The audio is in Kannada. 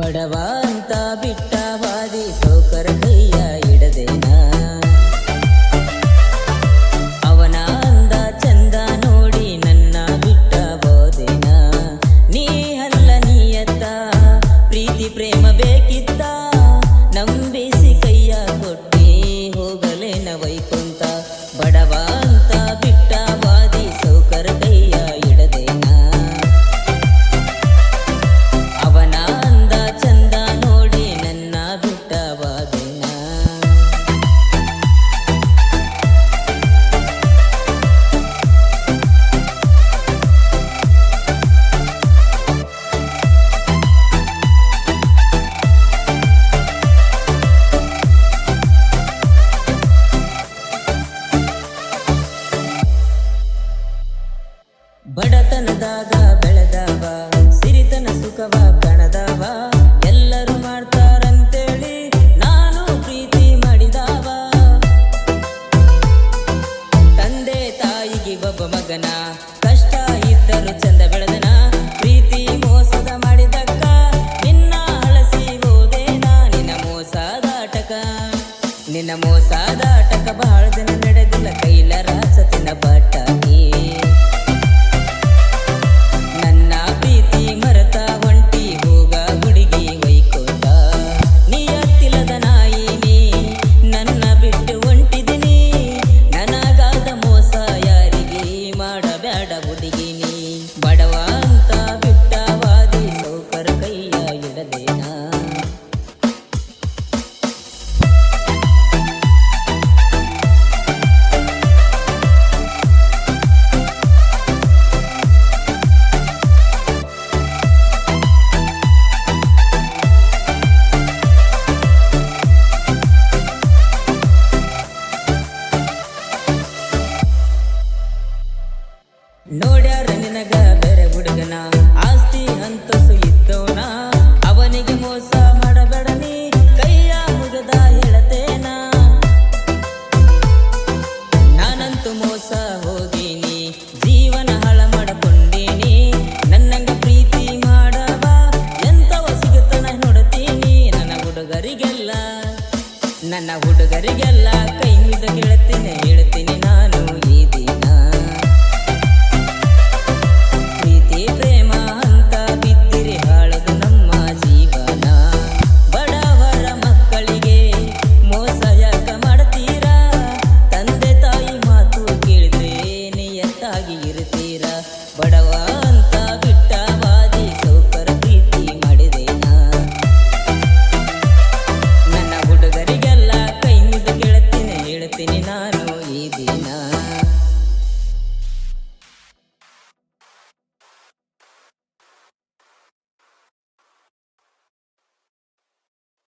ಬಡವಂತ ಬಿಟ್ಟ ಬಡತನದಾಗ ಬೆಳೆದವ ಸಿರಿತನ ಸುಖವ ಕಣದವ ಎಲ್ಲರೂ ಮಾಡ್ತಾರಂತೇಳಿ ನಾನು ಪ್ರೀತಿ ಮಾಡಿದವ. ತಂದೆ ತಾಯಿಗೆ ಒಬ್ಬ ಮಗನ ನೋಡ್ಯಾರ ನಿನಗ ಬೇರೆ ಹುಡುಗನ. ಆಸ್ತಿ ಅಂತಸು ಇದ್ದವನ. ಅವನಿಗೆ ಮೋಸ ಮಾಡಬೇಡ ನೀ ಕೈಯ ಮುಗದ ಹೇಳತೇನ. ನಾನಂತೂ ಮೋಸ ಹೋಗಿನಿ. ಜೀವನ ಹಾಳ ಮಾಡಕೊಂಡಿನಿ. ನನ್ನಂಗ ಪ್ರೀತಿ ಮಾಡವ. ಎಂತ ಸಿಗುತ್ತನ ನೋಡ್ತೀನಿ. ನನ್ನ ಹುಡುಗರಿಗೆಲ್ಲ ನನ್ನ ಹುಡುಗರಿಗೆಲ್ಲ ಕೈ ಮುಗಿದ ಕೇಳುತ್ತೇನೆ